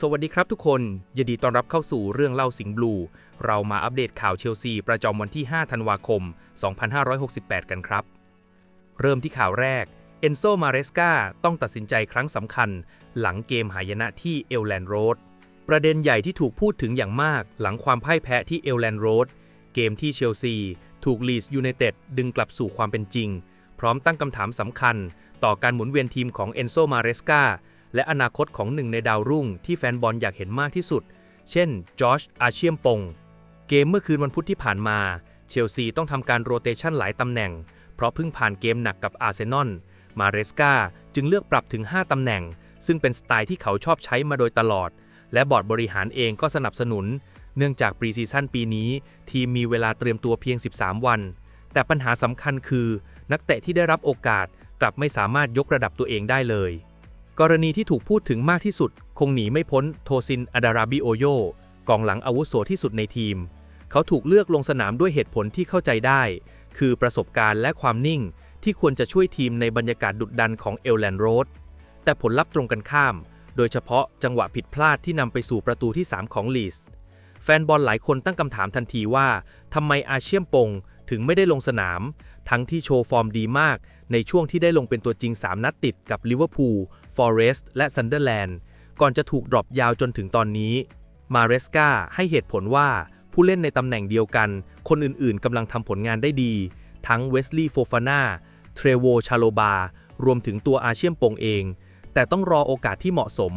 สวัสดีครับทุกคนยินดีต้อนรับเข้าสู่เรื่องเล่าสิงห์บลู เรามาอัปเดตข่าวเชลซี ประจำวันที่ 5 ธันวาคม 2568 กันครับ เริ่มที่ข่าวแรก เอนโซ มาเรสกาต้องตัดสินใจครั้งสำคัญ หลังเกมหายนะที่เอลแลนด์โรด ประเด็นใหญ่ที่ถูกพูดถึงอย่างมาก หลังความพ่ายแพ้ที่เอลแลนด์โรด เกมที่เชลซี ถูกลีสยูไนเต็ดดึงกลับสู่ความเป็นจริง พร้อมตั้งคำถามสำคัญ ต่อการหมุนเวียนทีมของเอนโซ มาเรสกา และอนาคตของหนึ่งในดาวรุ่งที่แฟนบอลอยากเห็นมากที่สุด เช่น จอช อาเชียมปง เกมเมื่อคืนวันพุธที่ผ่านมา เชลซีต้องทำการโรเตชันหลายตำแหน่ง เพราะเพิ่งผ่านเกมหนักกับอาร์เซนอล มาเรสกาจึงเลือกปรับถึง 5 ตำแหน่ง ซึ่งเป็นสไตล์ที่เขาชอบใช้มาโดยตลอด และบอร์ดบริหารเองก็สนับสนุน เนื่องจากปรีซีซั่นปีนี้ ทีมมีเวลาเตรียมตัวเพียง 13 วัน แต่ปัญหาสำคัญคือ นักเตะที่ได้รับโอกาสกลับไม่สามารถยกระดับตัวเองได้เลย กรณีที่ถูกพูดถึงมากที่สุด คงหนีไม่พ้นโทซินอาดาราบิโอโยกองหลังอาวุโสที่สุดในทีม เขาถูกเลือกลงสนามด้วยเหตุผลที่เข้าใจได้ คือประสบการณ์และความนิ่งที่ควรจะช่วยทีมในบรรยากาศดุดดันของเอลแลนโรดแต่ผลลัพธ์ตรงกันข้าม โดยเฉพาะจังหวะผิดพลาดที่นำไปสู่ประตูที่ 3 ของลีสแฟนบอลหลายคนตั้งคำถามทันทีว่าทำไมอาเชียมปง ถึงไม่ได้ลงสนาม ทั้งที่โชว์ฟอร์มดีมาก ในช่วงที่ได้ลงเป็นตัวจริง 3 นัดติดกับลิเวอร์พูล ฟอเรสต์ และซันเดอร์แลนด์ ก่อนจะถูกดรอปยาวจนถึงตอนนี้ มาเรสกาให้เหตุผลว่าผู้เล่นในตำแหน่งเดียวกัน คนอื่นๆกำลังทำผลงานได้ดี ทั้งเวสลีย์โฟฟาน่า เทรโว ชาโลบา รวมถึงตัวอาเชียมปงเอง แต่ต้องรอโอกาสที่เหมาะสม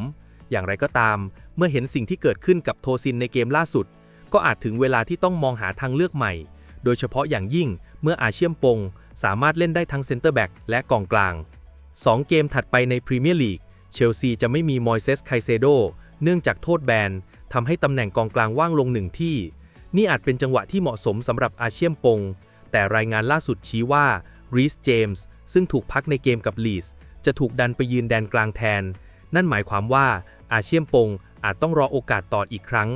อย่างไรก็ตาม เมื่อเห็นสิ่งที่เกิดขึ้นกับโทซินในเกมล่าสุด ก็อาจถึงเวลาที่ต้องมองหาทางเลือกใหม่ โดยเฉพาะอย่างยิ่งเมื่ออาเชียมปง สามารถเล่นได้ทั้งเซนเตอร์แบ็กและกองกลาง 2 เกมถัดไปในพรีเมียร์ลีกเชลซีจะไม่มีมอยเซสไคเซโดเนื่องจากโทษแบนทำให้ตำแหน่งกองกลางว่างลงหนึ่งที่ นี่อาจเป็นจังหวะที่เหมาะสมสำหรับอาเชียมปง แต่รายงานล่าสุดชี้ว่ารีสเจมส์ซึ่งถูกพักในเกมกับลีสจะถูกดันไปยืนแดนกลางแทน นั่นหมายความว่าอาเชียมปงอาจต้องรอโอกาสต่ออีกครั้ง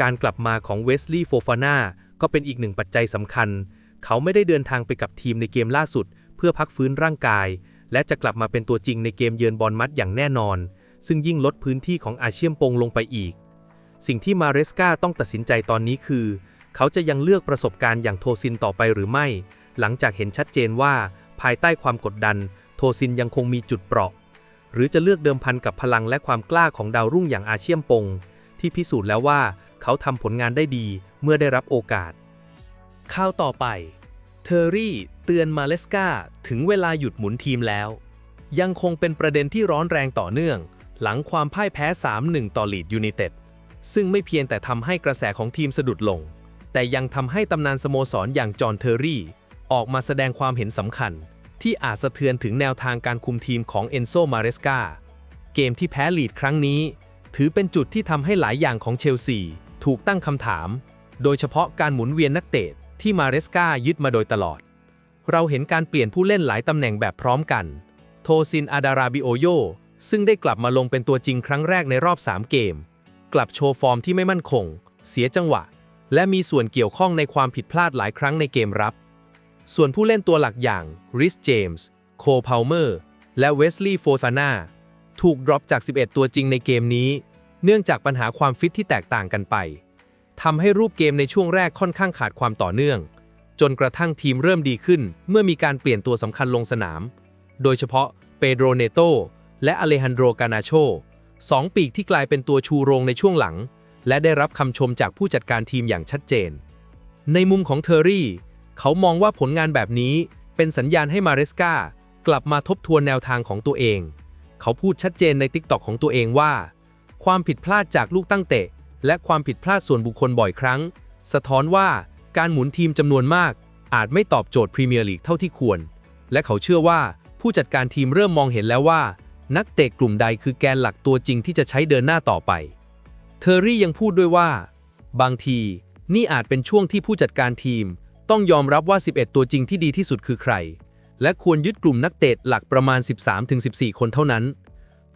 การกลับมาของเวสลีย์โฟฟาน่า ก็เป็นอีกหนึ่งปัจจัยสำคัญ เขาไม่ได้เดินทางไปกับทีมในเกมล่าสุด เพื่อพักฟื้นร่างกาย และจะกลับมาเป็นตัวจริงในเกมเยือนบอลมัดอย่างแน่นอน ซึ่งยิ่งลดพื้นที่ของอาเชียมปงลงไปอีก สิ่งที่มาเรสกาต้องตัดสินใจตอนนี้คือ เขาจะยังเลือกประสบการณ์อย่างโทซินต่อไปหรือไม่ หลังจากเห็นชัดเจนว่า ภายใต้ความกดดัน โทซินยังคงมีจุดเปราะ หรือจะเลือกเดิมพันกับพลังและความกล้าของดาวรุ่งอย่างอาเชียมปงที่พิสูจน์แล้วว่า เขาทำผลงานได้ดีเมื่อได้รับโอกาส ข่าวต่อไป เทอร์รี่เตือนมาเลสกาถึงเวลาหยุดหมุนทีมแล้ว ยังคงเป็นประเด็นที่ร้อนแรงต่อเนื่อง หลังความพ่ายแพ้ 3-1 ต่อลีดยูไนเต็ดซึ่งไม่เพียงแต่ทำให้กระแสของทีมสะดุดลง แต่ยังทำให้ตำนานสโมสรอย่างจอห์นเทอร์รี่ ออกมาแสดงความเห็นสำคัญ ที่อาจสะเทือนถึงแนวทางการคุมทีมของเอนโซมาเรสกาเกมที่แพ้ลีดครั้งนี้ ถือเป็นจุดที่ทำให้หลายอย่างของเชลซี ถูกตั้งคำถาม โดยเฉพาะการหมุนเวียนนักเตะที่มาเรสกายึดมาโดยตลอด เราเห็นการเปลี่ยนผู้เล่นหลายตำแหน่งแบบพร้อมกัน โทซินอาดาราบิโอโยซึ่งได้กลับมาลงเป็นตัวจริงครั้งแรกในรอบ 3 เกม กลับโชว์ฟอร์มที่ไม่มั่นคง เสียจังหวะ และมีส่วนเกี่ยวข้องในความผิดพลาดหลายครั้งในเกมรับ ส่วนผู้เล่นตัวหลักอย่างริสเจมส์โคพาวเมอร์และเวสลีย์โฟฟาน่าถูกดรอปจาก 11 ตัวจริงในเกมนี้ เนื่องจากปัญหาความฟิตที่แตกต่างกันไปทำให้รูปเกมในช่วงแรกค่อนข้างขาดความต่อเนื่อง จนกระทั่งทีมเริ่มดีขึ้น เมื่อมีการเปลี่ยนตัวสำคัญลงสนาม โดยเฉพาะเปโดรเนโตและอเลฮันโดรกานาโชสองปีกที่กลายเป็นตัวชูโรงในช่วงหลัง และได้รับคำชมจากผู้จัดการทีมอย่างชัดเจน ในมุมของเทอร์รี่ เขามองว่าผลงานแบบนี้เป็นสัญญาณให้มาเรสกากลับมาทบทวนแนวทางของตัวเอง เขาพูดชัดเจนในทิกตอกของตัวเองว่า ความผิดพลาดจากลูกตั้งเตะ และความผิดพลาดส่วนบุคคลบ่อยครั้ง สะท้อนว่าการหมุนทีมจำนวนมาก อาจไม่ตอบโจทย์พรีเมียร์ลีกเท่าที่ควร และเขาเชื่อว่าผู้จัดการทีมเริ่มมองเห็นแล้วว่า นักเตะกลุ่มใดคือแกนหลักตัวจริงที่จะใช้เดินหน้าต่อไป เทอร์รี่ยังพูดด้วยว่า บางทีนี่อาจเป็นช่วงที่ผู้จัดการทีม ต้องยอมรับว่า 11 ตัวจริงที่ดีที่สุดคือใคร และควรยึดกลุ่มนักเตะหลักประมาณ 13-14 คนเท่านั้น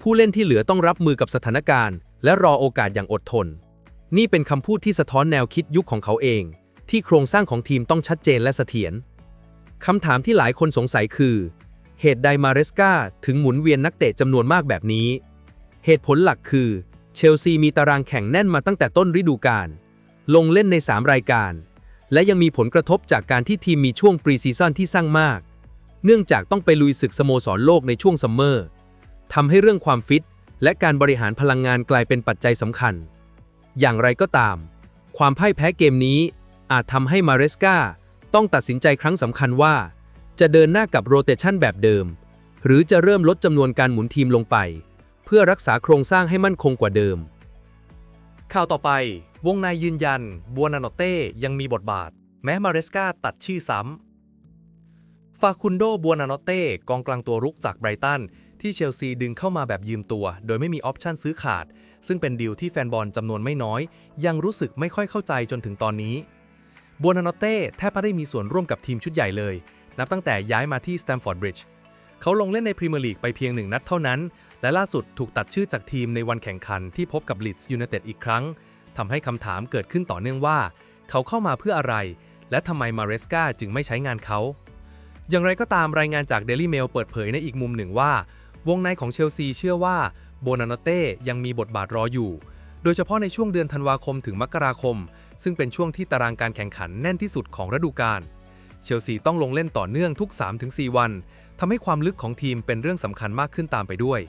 ผู้เล่นที่เหลือต้องรับมือกับสถานการณ์ และรอโอกาสอย่างอดทน นี่เป็นคำพูดที่สะท้อนแนวคิดยุคของเขาเอง ที่โครงสร้างของทีมต้องชัดเจนและเสถียรคำถามที่หลายคนสงสัยคือ เหตุใดมาเรสกาถึงหมุนเวียนนักเตะจำนวนมากแบบนี้ เหตุผลหลักคือ เชลซีมีตารางแข่งแน่นมาตั้งแต่ต้นฤดูกาลลงเล่นใน 3 รายการ และยังมีผลกระทบจากการที่ทีมมีช่วงปรีซีซั่นที่สร้างมาก เนื่องจากต้องไปลุยศึกสโมสรโลกในช่วงซัมเมอร์ ทำให้เรื่องความฟิต และการบริหารพลังงานกลายเป็นปัจจัยสำคัญ อย่างไรก็ตาม ความพ่ายแพ้เกมนี้อาจทำให้มาเรสกาต้องตัดสินใจครั้งสำคัญว่า จะเดินหน้ากับโรเตชันแบบเดิม หรือจะเริ่มลดจำนวนการหมุนทีมลงไป เพื่อรักษาโครงสร้างให้มั่นคงกว่าเดิม ข่าวต่อไป วงในยืนยัน บัวนาโนเต้ยังมีบทบาท แม้มาเรสกาตัดชื่อซ้ำฟาคุนโดบัวนาโนเต้กองกลางตัวรุกจากไบรตัน ที่เชลซีดึงเข้ามาแบบยืมตัว โดยไม่มีออปชันซื้อขาด ซึ่งเป็นดีลที่แฟนบอลจำนวนไม่น้อย ยังรู้สึกไม่ค่อยเข้าใจจนถึงตอนนี้บัวนานเต้แทบไม่ได้มีส่วนร่วมกับทีมชุดใหญ่เลย นับตั้งแต่ย้ายมาที่สแตมฟอร์ดบริดจ์เขาลงเล่นในพรีเมียร์ลีกไปเพียงหนึ่งนัดเท่านั้น และล่าสุดถูกตัดชื่อจากทีมในวันแข่งขันที่พบกับลีดส์ยูไนเต็ดอีกครั้งทำให้คำถามเกิดขึ้นต่อเนื่องว่า เขาเข้ามาเพื่ออะไร และทำไมมาเรสกาจึงไม่ใช้งานเขา อย่างไรก็ตามรายงานจาก Daily Mail เปิดเผยในอีกมุมหนึ่งว่า วงในของเชลซีเชื่อว่าโบนาโนเต้ยังมีบทบาทรออยู่ โดยเฉพาะในช่วงเดือนธันวาคมถึงมกราคม ซึ่งเป็นช่วงที่ตารางการแข่งขันแน่นที่สุดของฤดูกาล เชลซีต้องลงเล่นต่อเนื่องทุก 3-4 วันทำให้ความลึกของทีมเป็นเรื่องสำคัญมากขึ้นตามไปด้วย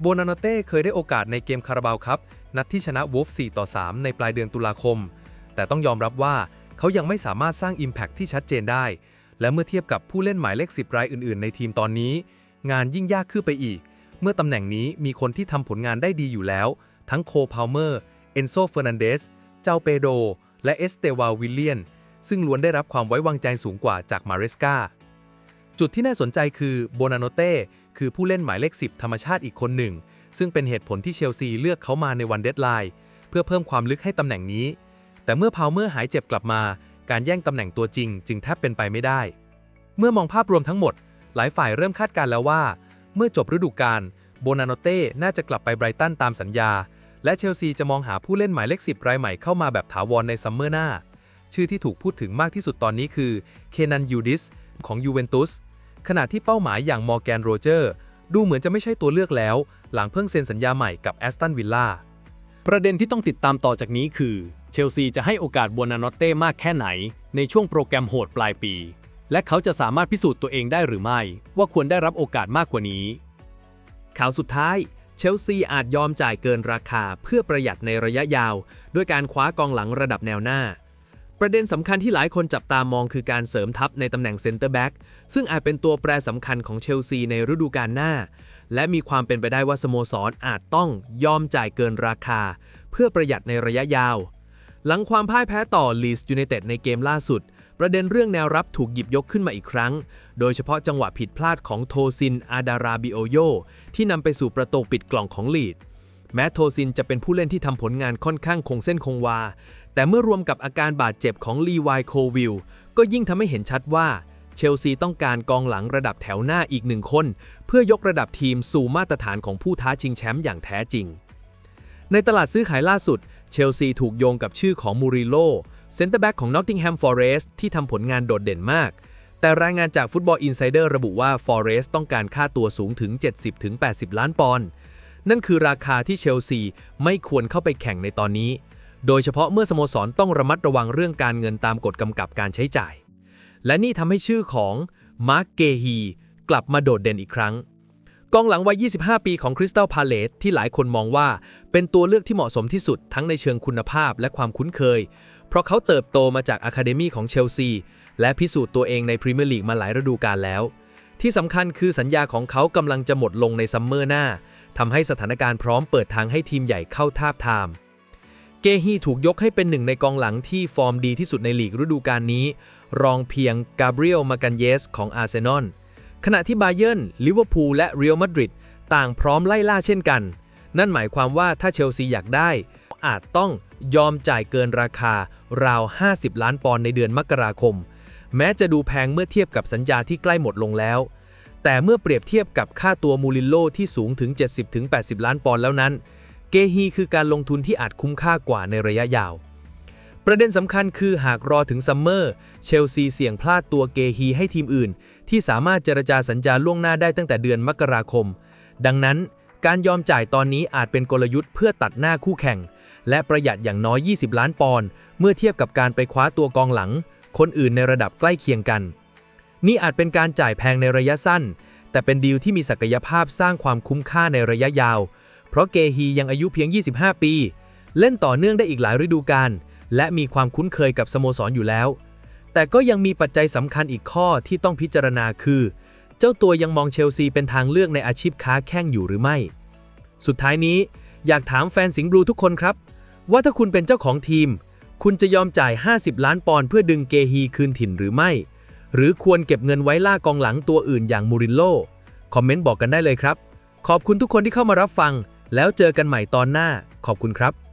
โบนาโนเต้เคยได้โอกาสในเกมคาราบาวครับ นัดที่ชนะวูฟ4ต่อ 3 ในปลายเดือนตุลาคม แต่ต้องยอมรับว่าเขายังไม่สามารถสร้าง Impact ที่ชัดเจนได้ และเมื่อเทียบกับผู้เล่นหมายเลข10รายอื่น ๆ ในทีมตอนนี้ งานยิ่งยากขึ้นไปอีก เมื่อตำแหน่งนี้มีคนที่ทำผลงานได้ดีอยู่แล้ว ทั้งโคพาวเมอร์ เอนโซเฟอร์นันเดส เจ้าเปโด และเอสเตวาวิลเลียน ซึ่งล้วนได้รับความไว้วางใจสูงกว่าจากมาเรสกาจุดที่น่าสนใจคือโบนาโนเต้คือผู้เล่นหมายเลข 10 ธรรมชาติอีกคนหนึ่ง ซึ่งเป็นเหตุผลที่เชลซีเลือกเขามาในวันเดดไลน์เพื่อเพิ่มความลึกให้ตำแหน่งนี้ แต่เมื่อพาวเมอร์หายเจ็บกลับมา การแย่งตำแหน่งตัวจริง จึงแทบเป็นไปไม่ได้ เมื่อมองภาพรวมทั้งหมด หลายฝ่ายเริ่มคาดการ์แล้วว่า เมื่อจบฤดูกาลโบนาโนเต้น่าจะกลับไปไบรตันตามสัญญา และเชลซีจะมองหาผู้เล่นหมายเลข10รายใหม่เข้ามาแบบถาวรในซัมเมอร์หน้า ชื่อที่ถูกพูดถึงมากที่สุดตอนนี้คือเคนันยูดิสของยูเวนตุสขณะที่เป้าหมายอย่างมอร์แกนโรเจอร์ดูเหมือนจะไม่ใช่ตัวเลือกแล้ว หลังเพิ่งเซ็นสัญญาใหม่กับแอสตันวิลล่าประเด็นที่ต้องติดตามต่อจากนี้คือ เชลซีจะให้โอกาสบัวนาโนเต้มากแค่ไหน ในช่วงโปรแกรมโหดปลายปี และเขาจะสามารถพิสูจน์ตัวเองได้หรือไม่ ว่าควรได้รับโอกาสมากกว่านี้ ข่าวสุดท้าย เชลซีอาจยอมจ่ายเกินราคาเพื่อประหยัดในระยะยาว ด้วยการคว้ากองหลังระดับแนวหน้า ประเด็นสำคัญที่หลายคนจับตามองคือการเสริมทัพในตำแหน่งเซนเตอร์แบ็กซึ่งอาจเป็นตัวแปรสำคัญของเชลซีในฤดูกาลหน้า และมีความเป็นไปได้ว่าสโมสรอาจต้องยอมจ่ายเกินราคา เพื่อประหยัดในระยะยาว หลังความพ่ายแพ้ต่อลีสยูไนเต็ดในเกมล่าสุด ประเด็นเรื่องแนวรับถูกหยิบยกขึ้นมาอีกครั้ง โดยเฉพาะจังหวะผิดพลาดของโทซินอาดาราบิโอโยที่นำไปสู่ประตูปิดกล่องของลีด แม้โทซินจะเป็นผู้เล่นที่ทำผลงานค่อนข้างคงเส้นคงวา แต่เมื่อรวมกับอาการบาดเจ็บของลีวายโควิลก็ยิ่งทำให้เห็นชัดว่าเชลซีต้องการกองหลังระดับแถวหน้าอีกหนึ่งคน เพื่อยกระดับทีมสู่มาตรฐานของผู้ท้าชิงแชมป์อย่างแท้จริง ในตลาดซื้อขายล่าสุด เชลซีถูกโยงกับชื่อของมูริโล เซนเตอร์แบ็กของ Nottingham Forest ที่ทำผลงานโดดเด่นมาก แต่รายงานจากฟุตบอลอินไซเดอร์ระบุว่า Forest ต้องการค่าตัวสูงถึง 70-80 ล้านปอนด์ นั่นคือราคาที่เชลซีไม่ควรเข้าไปแข่งในตอนนี้ โดยเฉพาะเมื่อสโมสรต้องระมัดระวังเรื่องการเงินตามกฎกำกับการใช้จ่าย และนี่ทำให้ชื่อของมาร์กเกฮีกลับมาโดดเด่นอีกครั้งกองหลังวัย 25 ปีของคริสตัลพาเลตที่หลายคนมองว่า เป็นตัวเลือกที่เหมาะสมที่สุดทั้งในเชิงคุณภาพและความคุ้นเคย เพราะเขาเติบโตมาจากอะคาเดมีของเชลซี และพิสูจน์ตัวเองในพรีเมียร์ลีกมาหลายฤดูกาลแล้ว ที่สำคัญคือสัญญาของเขากำลังจะหมดลงในซัมเมอร์หน้าทำให้สถานการณ์พร้อมเปิดทางให้ทีมใหญ่เข้าทาบทาม เกฮีถูกยกให้เป็นหนึ่งในกองหลังที่ฟอร์มดีที่สุดในลีกฤดูกาลนี้ รองเพียงกาเบรียลมากันเยสของอาร์เซนอลขณะที่บาเยิร์นลิเวอร์พูลและเรอัลมาดริดต่างพร้อมไล่ล่าเช่นกัน นั่นหมายความว่าถ้าเชลซีอยากได้ อาจต้องยอมจ่ายเกินราคาราว 50 ล้านปอนด์ในเดือนมกราคม แม้จะดูแพงเมื่อเทียบกับสัญญาที่ใกล้หมดลงแล้ว แต่เมื่อเปรียบเทียบกับค่าตัวมูรินโลที่สูงถึง 70-80 ล้านปอนด์แล้วนั้น เกฮีคือการลงทุนที่อาจคุ้มค่ากว่าในระยะยาว ประเด็นสำคัญคือหากรอถึงซัมเมอร์เชลซีเสี่ยงพลาดตัวเกฮีให้ทีมอื่น ที่สามารถเจรจาสัญญาล่วงหน้าได้ตั้งแต่เดือนมกราคม ดังนั้นการยอมจ่ายตอนนี้อาจเป็นกลยุทธ์เพื่อตัดหน้าคู่แข่ง และประหยัดอย่างน้อย 20 ล้านปอนด์เมื่อเทียบกับการไปคว้าตัวกองหลัง คนอื่นในระดับใกล้เคียงกัน นี่อาจเป็นการจ่ายแพงในระยะสั้น แต่เป็นดีลที่มีศักยภาพสร้างความคุ้มค่าในระยะยาว เพราะเกฮียังอายุเพียง 25 ปี เล่นต่อเนื่องได้อีกหลายฤดูกาลและมีความคุ้นเคยกับสโมสรอยู่แล้ว แต่ก็ยังมีปัจจัยสำคัญอีกข้อที่ต้องพิจารณาคือ เจ้าตัวยังมองเชลซีเป็นทางเลือกในอาชีพค้าแข้งอยู่หรือไม่ สุดท้ายนี้อยากถามแฟนสิงห์บลูทุกคนครับ ว่าถ้าคุณเป็นเจ้าของทีม คุณจะยอมจ่าย 50 ล้านปอนด์เพื่อดึงเกฮีคืนถิ่นหรือไม่ หรือควรเก็บเงินไว้ล่ากองหลังตัวอื่นอย่างมูรินโญ่คอมเมนต์บอกกันได้เลยครับ ขอบคุณทุกคนที่เข้ามารับฟัง แล้วเจอกันใหม่ตอนหน้า ขอบคุณครับ